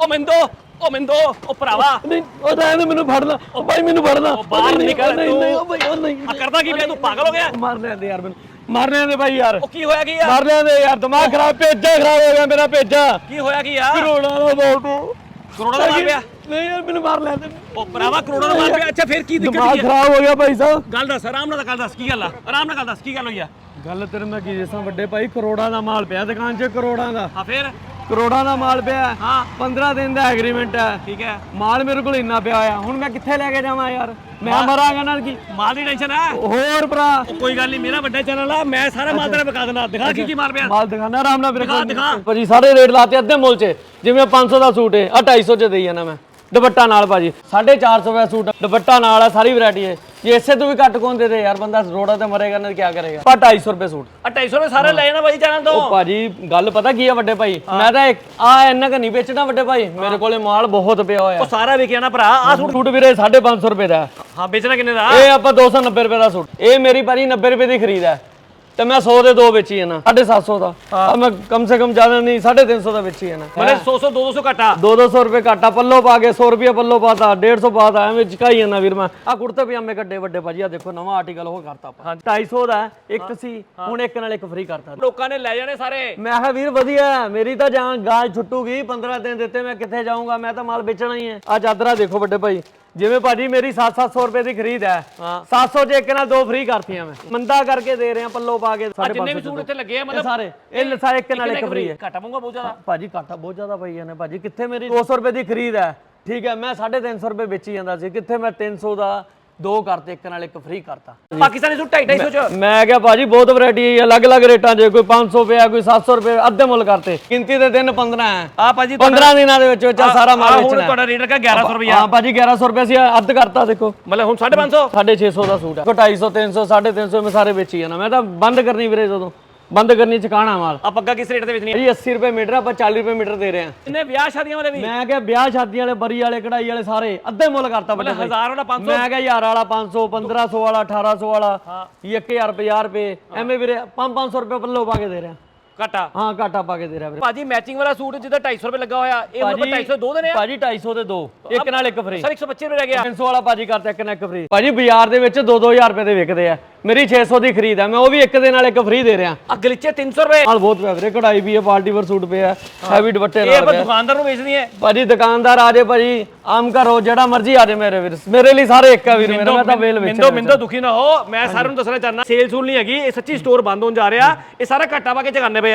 ਉਹ ਮਿੰਦੋ ਉਹ ਮਿੰਦੋ ਉਹ ਭਰਾਵਾ। ਨਹੀਂ ਉਹ ਤਾਂ ਇਹਨੇ ਮੈਨੂੰ ਫੜਨਾ। ਉਹ ਭਾਈ ਮੈਨੂੰ ਫੜਨਾ। ਉਹ ਬਾਹਰ ਨਿਕਲ ਨਹੀਂ ਤੂੰ। ਨਹੀਂ ਉਹ ਭਾਈ ਉਹ ਨਹੀਂ। ਆ ਕਰਦਾ ਕੀ ਪਿਆ? ਤੂੰ ਪਾਗਲ ਹੋ ਗਿਆ? ਮਾਰ ਲੈਂਦੇ ਯਾਰ ਮੈਨੂੰ। ਮਾਰ ਲੈਂਦੇ ਭਾਈ ਯਾਰ। ਉਹ ਕੀ ਹੋਇਆ ਕੀ ਆ? ਮਾਰ ਲੈਂਦੇ ਯਾਰ। ਦਿਮਾਗ ਖਰਾਬ ਭੇਜਾ ਖਰਾਬ ਹੋ ਗਿਆ ਮੇਰਾ ਭੇਜਾ। ਕੀ ਹੋਇਆ ਕੀ ਆ? ਕਰੋੜਾਂ ਦਾ ਬਾਬੂ ਕਰੋੜਾਂ ਦਾ ਮਾਰ ਪਿਆ? ਨਹੀਂ ਯਾਰ ਮੈਨੂੰ ਮਾਰ ਲੈਂਦੇ ਉਹ ਭਰਾਵਾ ਕਰੋੜਾਂ ਦਾ ਮਾਰ ਪਿਆ। ਅੱਛਾ ਫਿਰ ਕੀ ਦਿੱਕਤ ਦਿਮਾਗ ਕੀ ਆ? ਖਰਾਬ ਹੋ ਗਿਆ ਭਾਈ ਸਾਹਿਬ। ਗੱਲ ਦੱਸ ਆਰਾਮ ਨਾਲ ਗੱਲ ਦੱਸ ਕੀ ਗੱਲ ਆ? ਆਰਾਮ ਨਾਲ ਗੱਲ ਦੱਸ ਕੀ ਗੱਲ ਹੋਈ ਆ? ਗੱਲ ਤੇਰੇ ਮੈਂ ਕੀ ਦੱਸਾਂ ਵੱਡੇ ਭਾਈ ਕਰੋੜਾਂ ਦਾ ਮਾਲ ਪਿਆ ਦੁਕਾਨ 'ਚ ਕਰੋੜਾਂ ਦਾ। ਹਾਂ ਫਿਰ? ਕਰੋੜਾਂ ਦਾ ਮਾਲ ਪਿਆ ਹਾਂ। 15 ਦਿਨ ਦਾ ਐਗਰੀਮੈਂਟ ਹੈ। ਠੀਕ ਹੈ। ਮਾਲ ਮੇਰੇ ਕੋਲ ਇੰਨਾ ਪਿਆ ਆ ਹੁਣ ਮੈਂ ਕਿੱਥੇ ਲੈ ਕੇ ਜਾਵਾਂ ਯਾਰ? ਮੈਂ ਮਰਾਂਗਾ ਨਾਲ ਕੀ? ਮਾਲ ਦੀ ਟੈਨਸ਼ਨ ਆ ਹੋਰ ਭਰਾ। ਕੋਈ ਗੱਲ ਨਹੀਂ ਮੇਰਾ ਵੱਡਾ ਚੈਨਲ ਆ। ਮੈਂ ਸਾਰਾ ਮਾਲ ਤੇਰਾ ਬਕਾ ਦੇਣਾ ਦਿਖਾ ਕੀ ਕੀ ਮਾਲ ਪਿਆ। ਮਾਲ ਦਿਖਾਣਾ ਆਰਾਮ ਨਾਲ ਮੇਰੇ ਦਿਖਾ। ਭਾਜੀ ਸਾਰੇ ਰੇਟ ਲਾਤੇ ਅੱਧੇ ਮੁੱਲ 'ਚ। ਜਿਵੇਂ 500 ਦਾ ਸੂਟ ਹੈ ਆ 250 'ਚ ਦੇਈ ਜਾਣਾ ਮੈਂ। ਦੁਪੱਟਾ ਨਾਲ ਭਾਜੀ। 450 ਦਾ ਸੂਟ ਦੁਪੱਟਾ ਨਾਲ ਹੈ ਸਾਰੀ ਵੈਰਾਈਟੀ ਹੈ। ਜੇ ਇਸੇ ਤੋਂ ਵੀ ਘੱਟ ਕੋਣ ਦੇ ਦੇ ਯਾਰ ਬੰਦਾ ਰੋੜਾ ਤੇ ਮਰੇਗਾ ਨਾ ਕੀ ਕਰੇਗਾ? ਪਾ 250 ਰੁਪਏ ਸੂਟ। ਆ 250 ਰੁਪਏ ਸਾਰੇ ਲੈ ਜਾਣਾ ਬਾਈ ਚੈਨਲ ਤੋਂ। ਉਹ ਭਾਜੀ ਗੱਲ ਪਤਾ ਕੀ ਆ ਵੱਡੇ ਭਾਈ? ਮੈਂ ਤਾਂ ਇੱਕ ਆ ਇੰਨਾ ਕ ਨਹੀਂ ਵੇਚਣਾ ਵੱਡੇ ਭਾਈ। ਮੇਰੇ ਕੋਲੇ ਮਾਲ ਬਹੁਤ ਪਿਆ ਹੋਇਆ। ਉਹ ਸਾਰਾ ਵਿਕਿਆ ਨਾ ਭਰਾ ਆ ਸੂਟ ਸੂਟ ਵੀਰੇ 550 ਰੁਪਏ ਦਾ। ਹਾਂ ਵੇਚਣਾ ਕਿੰਨੇ ਦਾ? ਇਹ ਆਪਾਂ 290 ਰੁਪਏ ਦਾ ਸੂਟ। ਇਹ ਮੇਰੀ ਭਾਜੀ 90 ਰੁਪਏ ਦੀ ਖਰੀਦ ਹੈ। ਤੇ ਮੈਂ 100 ਦੇ ਦੋ ਵੇਚੀ ਨਾ 750 ਦਾ। ਆ ਮੈਂ ਕਮ ਸੇ ਕਮ ਜ਼ਿਆਦਾ ਨਹੀਂ 350 ਦਾ ਵੇਚੀ ਹੈ ਨਾ। ਮਤਲਬ 100 100 200 ਘਟਾ। 200 ਰੁਪਏ ਘਾਟਾ ਪੱਲੋ ਪਾ ਕੇ 100 ਰੁਪਏ ਪੱਲੋ ਪਾਤਾ 150 ਪਾਤਾ ਐਵੇਂ ਚਕਾਈ ਜਾਂਦਾ ਵੀਰ ਮੈਂ। ਆ ਕੁੜਤੇ ਪਜਾਮੇ ਕੱਢੇ ਵੱਡੇ ਭਾਜੀ ਆ ਦੇਖੋ ਨਵਾਂ ਆਰਟੀਕਲ ਉਹ ਕਰਤਾ ਆਪਾਂ। 250 ਦਾ ਇੱਕ ਸੀ ਹੁਣ ਇੱਕ ਨਾਲ ਇੱਕ ਫ੍ਰੀ ਕਰਤਾ। ਲੋਕਾਂ ਨੇ ਲੈ ਜਾਣੇ ਸਾਰੇ। ਮੈਂ ਕਿਹਾ ਵੀਰ ਵਧੀਆ ਮੇਰੀ ਤਾਂ ਜਾਨ ਗਾਜ ਛੁੱਟੂਗੀ 15 ਦਿਨ ਦਿੱਤੇ ਮੈਂ ਕਿੱਥੇ ਜਾਊਂਗਾ ਮੈਂ ਤਾਂ ਮਾਲ ਵੇਚਣਾ ਹੀ ਹੈ। ਆ ਚਾਦਰਾਂ ਦੇਖੋ ਵੱਡੇ ਭਾਈ ਜਿਵੇਂ ਭਾਜੀ ਮੇਰੀ 7-700 ਰੁਪਏ ਦੀ ਖਰੀਦ ਹੈ। 700 ਚ ਇੱਕ ਨਾਲ ਦੋ ਫ੍ਰੀ ਕਰਤੀਆਂ ਮੈਂ। ਮੰਦਾ ਕਰਕੇ ਦੇ ਰਹੇ ਆ ਪੱਲੋ ਪਾ ਕੇ ਆ ਜਿੰਨੇ ਵੀ ਸੂਟ ਇੱਥੇ ਲੱਗੇ ਆ ਮਤਲਬ ਸਾਰੇ ਇਹ ਸਾਰੇ ਇੱਕ ਨਾਲ ਇੱਕ ਫ੍ਰੀ ਹੈ। ਘਟਾ ਪਊਗਾ ਬਹੁਤ ਜ਼ਿਆਦਾ। ਭਾਜੀ ਘਾਟਾ ਬਹੁਤ ਜ਼ਿਆਦਾ ਪਈ ਜਾਂਦੇ ਭਾਜੀ। ਕਿੱਥੇ ਮੇਰੀ 200 ਰੁਪਏ ਦੀ ਖਰੀਦ ਹੈ? ਠੀਕ ਹੈ ਮੈਂ 350 ਰੁਪਏ ਵੇਚੀ ਜਾਂਦਾ ਸੀ। ਕਿੱਥੇ ਮੈਂ 300 ਦਾ ਦੋ ਕਰਤੇ ਇੱਕ ਨਾਲ ਇੱਕ ਫ੍ਰੀ ਕਰਤਾ। ਪਾਕਿਸਤਾਨੀ ਸੂਟ 250 ਚ। ਮੈਂ ਕਿਹਾ ਭਾਜੀ ਬਹੁਤ ਵੈਰਾਈਟੀ ਹੈ ਅਲੱਗ-ਅਲੱਗ ਰੇਟਾਂ 'ਚ ਕੋਈ 500 ਪਿਆ ਕੋਈ 700 ਰੁਪਏ ਅੱਧੇ ਮੁੱਲ ਕਰਤੇ। ਗਿਣਤੀ ਦੇ ਦਿਨ 15 ਹੈ। ਆ ਭਾਜੀ 15 ਦਿਨਾਂ ਦੇ ਵਿੱਚ ਵਿੱਚ ਸਾਰਾ ਮਾਲ ਹੁਣ ਵੇਚਣਾ। ਹੈ। ਤੁਹਾਡਾ ਰੇਟ ਰੱਖਿਆ 1100 ਰੁਪਇਆ ਹਾਂ ਭਾਜੀ 1100 ਰੁਪਏ ਸੀ ਅੱਧ ਕਰਤਾ ਦੇਖੋ। ਮਤਲਬ ਹੁਣ 550 650 ਦਾ ਸੂਟ ਹੈ। 250 300 350 ਮੈਂ ਸਾਰੇ ਵੇਚੀ ਜਾਣਾ। ਮੈਂ ਤਾਂ ਬੰਦ ਕਰਨੀ ਵੀਰੇ ਜਦੋਂ। ਬੰਦ ਕਰਨੀ ਚਕਾਣਾ ਮਾਲ। ਆ ਪੱਗਾ ਕਿਸ ਰੇਟ ਦੇ ਵਿੱਚ ਨਹੀਂ ਜੀ 80 ਰੁਪਏ ਮੀਟਰ ਆਪਾਂ 40 ਰੁਪਏ ਮੀਟਰ ਦੇ ਰਹੇ ਹਾਂ। ਇਹਨੇ ਵਿਆਹ ਸ਼ਾਦੀਆਂ ਵਾਲੇ ਵੀ? ਮੈਂ ਕਿਹਾ ਵਿਆਹ ਸ਼ਾਦੀਆਂ ਵਾਲੇ ਬਰੀ ਵਾਲੇ ਕਢਾਈ ਵਾਲੇ ਸਾਰੇ ਅੱਧੇ ਮੁੱਲ ਕਰਤਾ ਭਾਈ। ਹਜ਼ਾਰ ਵਾਲਾ 500 ਮੈਂ ਕਿਹਾ ਹਜ਼ਾਰ ਵਾਲਾ 500 1500 ਵਾਲਾ 1800 ਵਾਲਾ 1000 50 ਰੁਪਏ। ਐਵੇਂ ਵੀਰੇ 5-500 ਰੁਪਏ ਪੱਲੋ ਪਾ ਕੇ ਦੇ ਰਿਹਾ। ਘਟਾ? ਹਾਂ ਘਾਟਾ ਪਾ ਕੇ ਦੇ ਰਿਹਾ ਵੀਰੇ। ਭਾਜੀ ਮੈਚਿੰਗ ਵਾਲਾ ਸੂਟ ਜਿਹਦਾ 250 ਰੁਪਏ ਲੱਗਾ ਹੋਇਆ ਇਹ ਹੁਣ 250 ਦੋ ਦੇਣੇ ਆ ਭਾਜੀ 250 ਦੇ ਦੋ। ਇੱਕ ਨਾਲ ਇੱਕ ਫ੍ਰੀ ਸਰ 125 ਰੁਪਏ ਰਹਿ ਗਿਆ। 300 ਵਾਲਾ ਭਾਜੀ ਕਰਤਾ ਇੱਕ ਨਾਲ ਇੱਕ ਫ੍ਰੀ ਭਾਜੀ ਬਾਜ਼ਾਰ ਦੇ ਵਿੱਚ 2-2000 ਰੁਪਏ ਦੇ ਵਿਕਦੇ ਆ। ਮੇਰੀ 600 ਦੀ ਖਰੀਦ ਆ ਮੈਂ ਉਹ ਵੀ ਇੱਕ ਦੇ ਨਾਲ ਇੱਕ ਫ੍ਰੀ ਦੇ ਰਿਹਾ। ਆ ਗਲੀਚੇ 300 ਰੁਪਏ। ਮਾਲ ਬਹੁਤ ਪਿਆ ਵੀਰੇ ਕਢਾਈ ਵੀ ਹੈ ਪਾਰਟੀ ਵਰ ਸੂਟ ਪਿਆ ਹੈਵੀ ਦੁਪੱਟੇ ਇਹ ਨਾਲ ਆਪਾਂ ਪਿਆ। ਦੁਕਾਨਦਾਰ ਨੂੰ ਵੇਚਣੀ ਹੈ। ਭਾਜੀ ਦੁਕਾਨਦਾਰ ਆ ਜੇ ਭਾਜੀ ਆਮ ਘਰੋ ਜਿਹੜਾ ਮਰਜ਼ੀ ਆ ਜੇ ਮੇਰੇ ਵੀਰ। ਮੇਰੇ ਲਈ ਸਾਰੇ ਇੱਕ ਆ ਵੀਰ ਮੇਰਾ ਮੈਂ ਤਾਂ ਵੇਲ ਵਿੱਚ ਮਿੰਦੋ ਮਿੰਦੋ ਦੁਖੀ ਨਾ ਹੋ ਮੈਂ ਸਾਰਿਆਂ ਨੂੰ ਦੱਸਣਾ ਚਾਹਨਾ ਸੇਲ ਸੂਲ ਨਹੀਂ ਹੈਗੀ ਇਹ ਸੱਚੀ ਸਟੋਰ ਬੰਦ ਹੋਣ ਜਾ ਰਿਹਾ ਇਹ ਸਾਰਾ ਘਾਟਾ ਪਾ ਕੇ ਚਗਾਨੇ ਪਏ